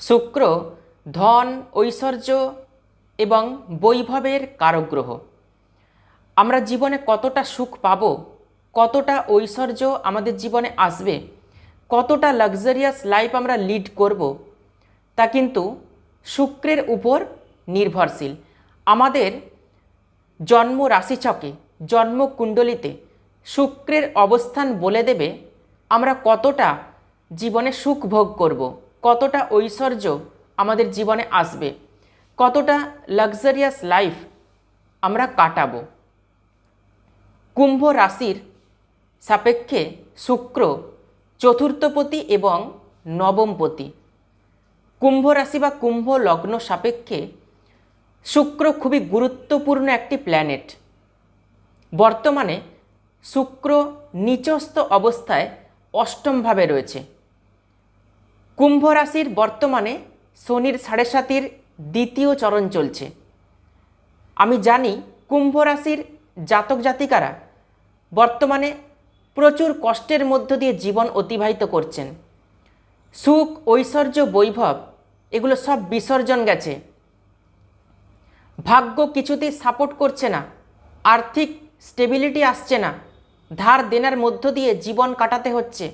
শুক্র, ধন, ঐশ্বর্য এবং বৈভবের কারগ্রহ। আমরা জীবনে কতটা সুখ পাব, কতটা ঐশ্বর্য আমাদের জীবনে আসবে, কতটা লাক্সারিয়াস লাইফ আমরা লিড করব, তা কিন্তু শুক্রের উপর নির্ভরশীল। আমাদের জন্ম রাশিচকে জন্ম কুণ্ডলিতে শুক্রের অবস্থান বলে দেবে আমরা কতটা জীবনে সুখ ভোগ করব। কতটা ঐশ্বর্য আমাদের জীবনে আসবে, কতটা লাক্সারিয়াস লাইফ আমরা কাটাবো। কুম্ভ রাশির সাপেক্ষে শুক্র চতুর্থপতি এবং নবমপতি। কুম্ভ রাশি বা কুম্ভ লগ্ন সাপেক্ষে শুক্র খুবই গুরুত্বপূর্ণ একটি প্ল্যানেট বর্তমানে শুক্র নিচস্থ অবস্থায় অষ্টমভাবে রয়েছে। কুম্ভ রাশির বর্তমানে শনির সাড়ে সাতির দ্বিতীয় চরণ চলছে। আমি জানি কুম্ভ রাশির জাতক জাতিকারা বর্তমানে প্রচুর কষ্টের মধ্য দিয়ে জীবন অতিবাহিত করছেন। সুখ, ঐশ্বর্য, বৈভব, এগুলো সব বিসর্জন গেছে। ভাগ্য কিছুতেই সাপোর্ট করছে না, আর্থিক স্টেবিলিটি আসছে না, ধার দেনার মধ্য দিয়ে জীবন কাটাতে হচ্ছে।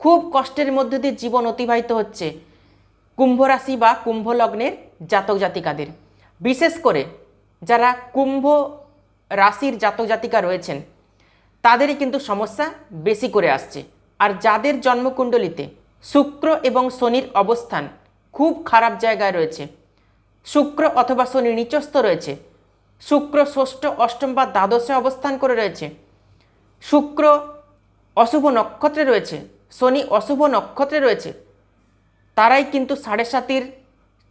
খুব কষ্টের মধ্যে দিয়ে জীবন অতিবাহিত হচ্ছে কুম্ভ রাশি বা কুম্ভ লগ্নের জাতক জাতিকাদের। বিশেষ করে যারা কুম্ভ রাশির জাতক জাতিকা রয়েছেন, তাদেরই কিন্তু সমস্যা বেশি করে আসছে। আর যাদের জন্মকুণ্ডলিতে শুক্র এবং শনির অবস্থান খুব খারাপ জায়গায় রয়েছে, শুক্র অথবা শনি নিচস্থ রয়েছে, শুক্র ষষ্ঠ, অষ্টম বা দ্বাদশে অবস্থান করে রয়েছে, শুক্র অশুভ নক্ষত্রে রয়েছে শনি অশুভ নক্ষত্রে রয়েছে। তারাই কিন্তু সাড়ে সাতির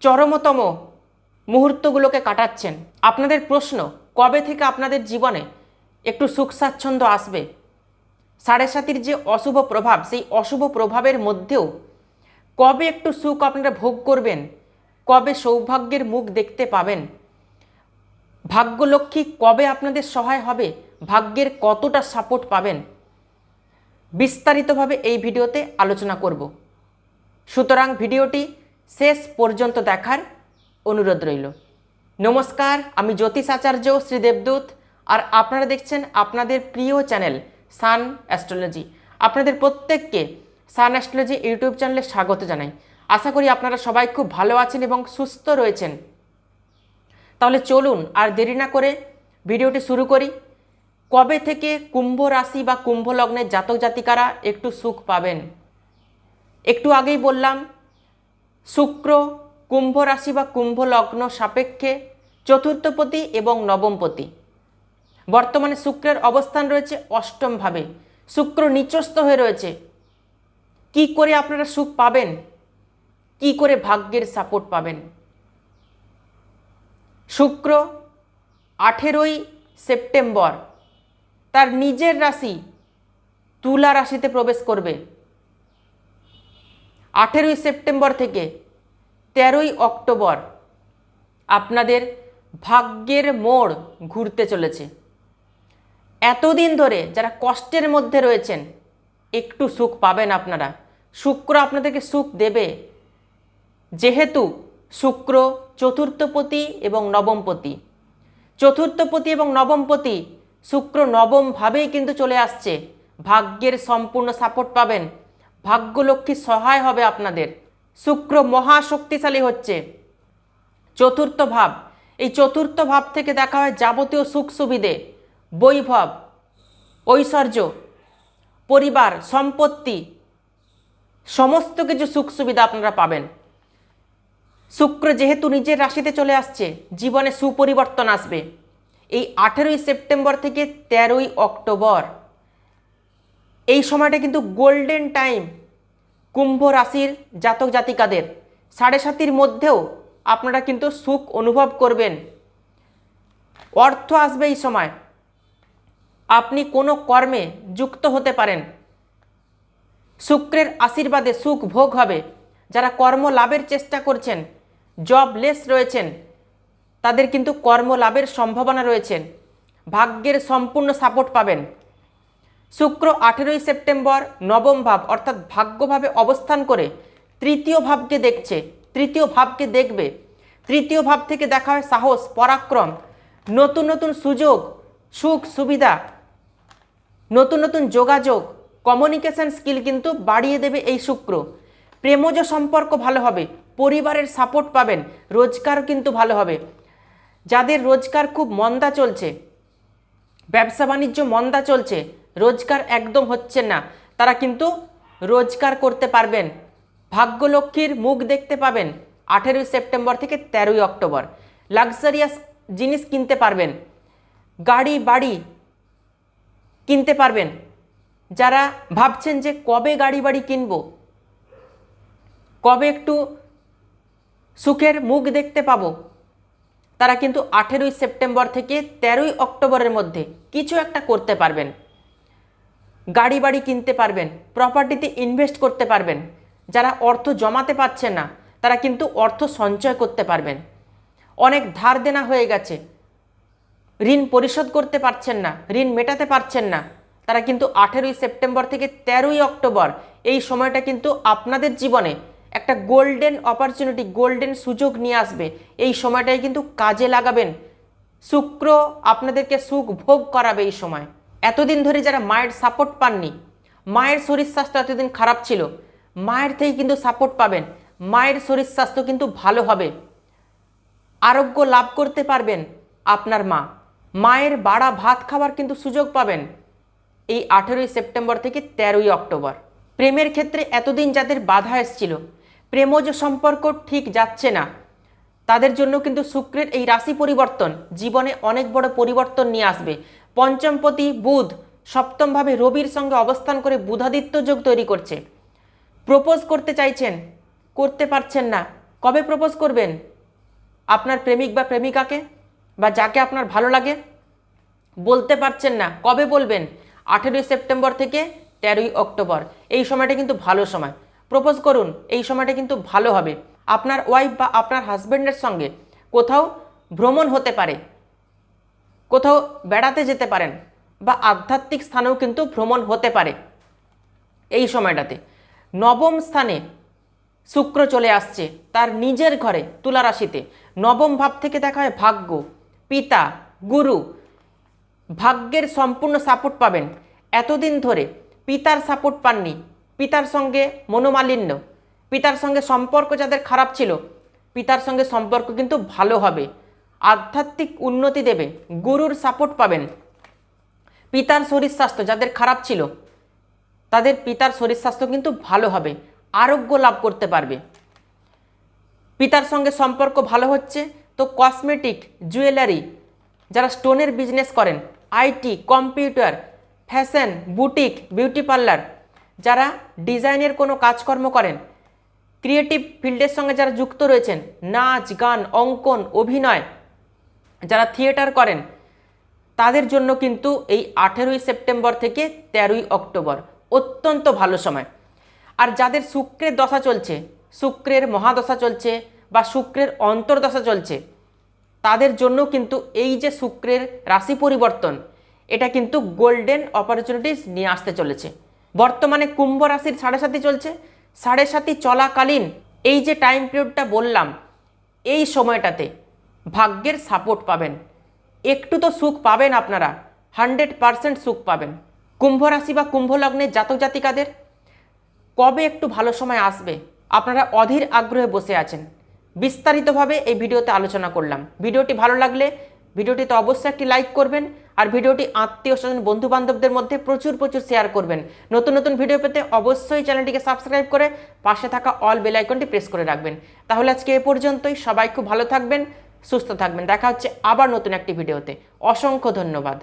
চরমতম মুহূর্তগুলোকে কাটাচ্ছেন। আপনাদের প্রশ্ন, কবে থেকে আপনাদের জীবনে একটু সুখ স্বাচ্ছন্দ্য আসবে? সাড়ে সাতির যে অশুভ প্রভাব, সেই অশুভ প্রভাবের মধ্যেও কবে একটু সুখ আপনারা ভোগ করবেন? কবে সৌভাগ্যের মুখ দেখতে পাবেন? ভাগ্যলক্ষ্মী কবে আপনাদের সহায় হবে? ভাগ্যের কতটা সাপোর্ট পাবেন? বিস্তারিতভাবে এই ভিডিওতে আলোচনা করব। সুতরাং ভিডিওটি শেষ পর্যন্ত দেখার অনুরোধ রইল। নমস্কার, আমি জ্যোতিষ আচার্য শ্রী দেবদূত, আর আপনারা দেখছেন আপনাদের প্রিয় চ্যানেল সান অ্যাস্ট্রোলজি। আপনাদের প্রত্যেককে সান অ্যাস্ট্রোলজি ইউটিউব চ্যানেলে স্বাগত জানাই। আশা করি আপনারা সবাই খুব ভালো আছেন এবং সুস্থ রয়েছেন। তাহলে চলুন আর দেরি না করে ভিডিওটি শুরু করি। কবে থেকে কুম্ভ রাশি বা কুম্ভ লগ্নের জাতক জাতিকারা একটু সুখ পাবেন? একটু আগেই বললাম, শুক্র, কুম্ভ রাশি বা কুম্ভ লগ্ন সাপেক্ষে চতুর্থপতি এবং নবমপতি। বর্তমানে শুক্রের অবস্থান রয়েছে অষ্টমভাবে। শুক্র নিচস্থ হয়ে রয়েছে। কি করে আপনারা সুখ পাবেন? কি করে ভাগ্যের সাপোর্ট পাবেন? শুক্র আঠেরোই সেপ্টেম্বর। তার নিজের রাশি তুলা রাশিতে প্রবেশ করবে। আঠেরোই সেপ্টেম্বর থেকে তেরোই অক্টোবর আপনাদের ভাগ্যের মোড় ঘুরতে চলেছে। এতদিন ধরে যারা কষ্টের মধ্যে রয়েছেন, একটু সুখ পাবেন আপনারা। শুক্র আপনাদেরকে সুখ দেবে। যেহেতু শুক্র চতুর্থপতি এবং নবমপতি। চতুর্থপতি এবং নবমপতি শুক্র নবমভাবেই কিন্তু চলে আসছে। ভাগ্যের সম্পূর্ণ সাপোর্ট পাবেন। ভাগ্যলক্ষ্মী সহায় হবে আপনাদের। শুক্র মহাশক্তিশালী হচ্ছে। চতুর্থ ভাব। এই চতুর্থ ভাব থেকে দেখা হয় যাবতীয় সুখ সুবিধে। বৈভব, ঐশ্বর্য, পরিবার, সম্পত্তি, সমস্ত কিছু সুখ সুবিধা আপনারা পাবেন। শুক্র যেহেতু নিজের রাশিতে চলে আসছে, জীবনে সুপরিবর্তন আসবে। এই আঠেরোই সেপ্টেম্বর থেকে তেরোই অক্টোবর। এই সময়টা কিন্তু গোল্ডেন টাইম কুম্ভ রাশির জাতক জাতিকাদের। সাড়ে সাতির মধ্যেও আপনারা কিন্তু সুখ অনুভব করবেন। অর্থ আসবে এই সময়। আপনি কোনো কর্মে যুক্ত হতে পারেন। শুক্রের আশীর্বাদে সুখ ভোগ হবে। যারা কর্ম লাভের চেষ্টা করছেন জবলেস রয়েছেন তাদের কিন্তু কর্ম লাভের সম্ভাবনা রয়েছেন ভাগ্যের সম্পূর্ণ সাপোর্ট পাবেন। শুক্র আঠেরোই সেপ্টেম্বর, নবম ভাব, অর্থাৎ ভাগ্যভাবে অবস্থান করে তৃতীয় ভাবকে দেখছে, তৃতীয় ভাবকে দেখবে। তৃতীয় ভাব থেকে দেখা হয় সাহস, পরাক্রম, নতুন নতুন সুযোগ, সুখ, সুবিধা, নতুন নতুন যোগাযোগ কমিউনিকেশন স্কিল কিন্তু বাড়িয়ে দেবে এই শুক্র। প্রেমজ সম্পর্ক ভালো হবে, পরিবারের সাপোর্ট পাবেন রোজগার কিন্তু ভালো হবে। যাদের রোজগার খুব মন্দা চলছে, ব্যবসা বাণিজ্য মন্দা চলছে, রোজগার একদম হচ্ছে না। তারা কিন্তু রোজগার করতে পারবেন, ভাগ্যলক্ষ্মীর মুখ দেখতে পাবেন আঠেরোই সেপ্টেম্বর থেকে তেরোই অক্টোবর। লাক্সারিয়াস জিনিস কিনতে পারবেন, গাড়ি বাড়ি কিনতে পারবেন। যারা ভাবছেন যে কবে গাড়ি বাড়ি কিনব, কবে একটু সুখের মুখ দেখতে পাবো তারা কিন্তু আঠেরোই সেপ্টেম্বর থেকে তেরোই অক্টোবরের মধ্যে কিছু একটা করতে পারবেন। গাড়ি বাড়ি কিনতে পারবেন প্রপার্টিতে ইনভেস্ট করতে পারবেন। যারা অর্থ জমাতে পারছেন না, তারা কিন্তু অর্থ সঞ্চয় করতে পারবেন। অনেক ধার দেনা হয়ে গেছে। ঋণ পরিশোধ করতে পারছেন না, ঋণ মেটাতে পারছেন না। তারা কিন্তু আঠেরোই সেপ্টেম্বর থেকে তেরোই অক্টোবর, এই সময়টা কিন্তু আপনাদের জীবনে একটা গোল্ডেন অপরচুনিটি গোল্ডেন সুযোগ নিয়ে আসবে। এই সময়টাই কিন্তু কাজে লাগাবেন। শুক্র আপনাদেরকে সুখ ভোগ করাবে এই সময়। এতদিন ধরে যারা মায়ের সাপোর্ট পাননি, মায়ের শরীর স্বাস্থ্য এতদিন খারাপ ছিল, মায়ের থেকে কিন্তু সাপোর্ট পাবেন। মায়ের শরীর স্বাস্থ্য কিন্তু ভালো হবে। আরোগ্য লাভ করতে পারবেন আপনার মা। মায়ের বাড়া ভাত খাওয়ার কিন্তু সুযোগ পাবেন এই আঠেরোই সেপ্টেম্বর থেকে তেরোই অক্টোবর। প্রেমের ক্ষেত্রে এতদিন যাদের বাধা এসছিল প্রেমজ সম্পর্ক ঠিক যাচ্ছে না। তাদের জন্য কিন্তু শুক্রের এই রাশি পরিবর্তন জীবনে অনেক বড় পরিবর্তন নিয়ে আসবে। পঞ্চমপতি বুধ সপ্তমভাবে রবির সঙ্গে অবস্থান করে বুধাদিত্য যোগ তৈরি করছে। প্রপোজ করতে চাইছেন, করতে পারছেন না। কবে প্রপোজ করবেন? আপনার প্রেমিক বা প্রেমিকাকে বা যাকে আপনার ভালো লাগে? বলতে পারছেন না। কবে বলবেন? আঠেরোই সেপ্টেম্বর থেকে তেরোই অক্টোবর। এই সময়টা কিন্তু ভালো সময়। প্রপোজ করুন, এই সময়টা কিন্তু ভালো হবে। আপনার ওয়াইফ বা আপনার হাজব্যান্ডের সঙ্গে কোথাও ভ্রমণ হতে পারে, কোথাও বেড়াতে যেতে পারেন বা আধ্যাত্মিক স্থানেও কিন্তু ভ্রমণ হতে পারে এই সময়টাতে। নবম স্থানে শুক্র চলে আসছে, তার নিজের ঘরে তুলা রাশিতে। নবম ভাব থেকে দেখা হয় ভাগ্য, পিতা, গুরু, ভাগ্যের সম্পূর্ণ সাপোর্ট পাবেন। এতদিন ধরে পিতার সাপোর্ট পাননি পিতার সঙ্গে মনোমালিন্য, পিতার সঙ্গে সম্পর্ক যাদের খারাপ ছিল, পিতার সঙ্গে সম্পর্ক কিন্তু ভালো হবে। আধ্যাত্মিক উন্নতি দেবে, গুরুর সাপোর্ট পাবেন। পিতার শরীর স্বাস্থ্য যাদের খারাপ ছিল, তাদের পিতার শরীর স্বাস্থ্য কিন্তু ভালো হবে, আরোগ্য লাভ করতে পারবে। পিতার সঙ্গে সম্পর্ক ভালো হচ্ছে তো কসমেটিক জুয়েলারি যারা স্টোনের বিজনেস করেন IT computer fashion boutique beauty parlour যারা ডিজাইনের কোনো কাজকর্ম করেন, ক্রিয়েটিভ ফিল্ডের সঙ্গে যারা যুক্ত রয়েছেন, নাচ, গান, অঙ্কন, অভিনয়, যারা থিয়েটার করেন, তাদের জন্য কিন্তু এই আঠেরোই সেপ্টেম্বর থেকে তেরোই অক্টোবর অত্যন্ত ভালো সময়। আর যাদের শুক্রের দশা চলছে, শুক্রের মহাদশা চলছে বা শুক্রের অন্তর্দশা চলছে, তাদের জন্য কিন্তু এই যে শুক্রের রাশি পরিবর্তন, এটা কিন্তু গোল্ডেন অপরচুনিটিস নিয়ে আসতে চলেছে। বর্তমানে কুম্ভ রাশির সাড়ে সাথী চলছে। সাড়ে সাথী চলাকালীন এই যে টাইম পিরিয়ডটা বললাম, এই সময়টাতে ভাগ্যের সাপোর্ট পাবেন। একটু তো সুখ পাবেন আপনারা হান্ড্রেড পারসেন্ট সুখ পাবেন। কুম্ভ রাশি বা কুম্ভ লগ্নের জাতক জাতিকাদের, কবে একটু ভালো সময় আসবে? আপনারা অধীর আগ্রহে বসে আছেন। বিস্তারিতভাবে এই ভিডিওতে আলোচনা করলাম। ভিডিওটি ভালো লাগলে ভিডিওটিতে অবশ্যই একটি লাইক করবেন আর ভিডিওটি আত্মীয় স্বজন বন্ধু বান্ধবদের মধ্যে প্রচুর প্রচুর শেয়ার করবেন। নতুন নতুন ভিডিও পেতে অবশ্যই চ্যানেলটিকে সাবস্ক্রাইব করে পাশে থাকা অল বেল আইকনটি প্রেস করে রাখবেন। তাহলে আজকে এ পর্যন্তই, সবাই খুব ভালো থাকবেন, সুস্থ থাকবেন। দেখা হচ্ছে আবার নতুন একটি ভিডিওতে অসংখ্য ধন্যবাদ।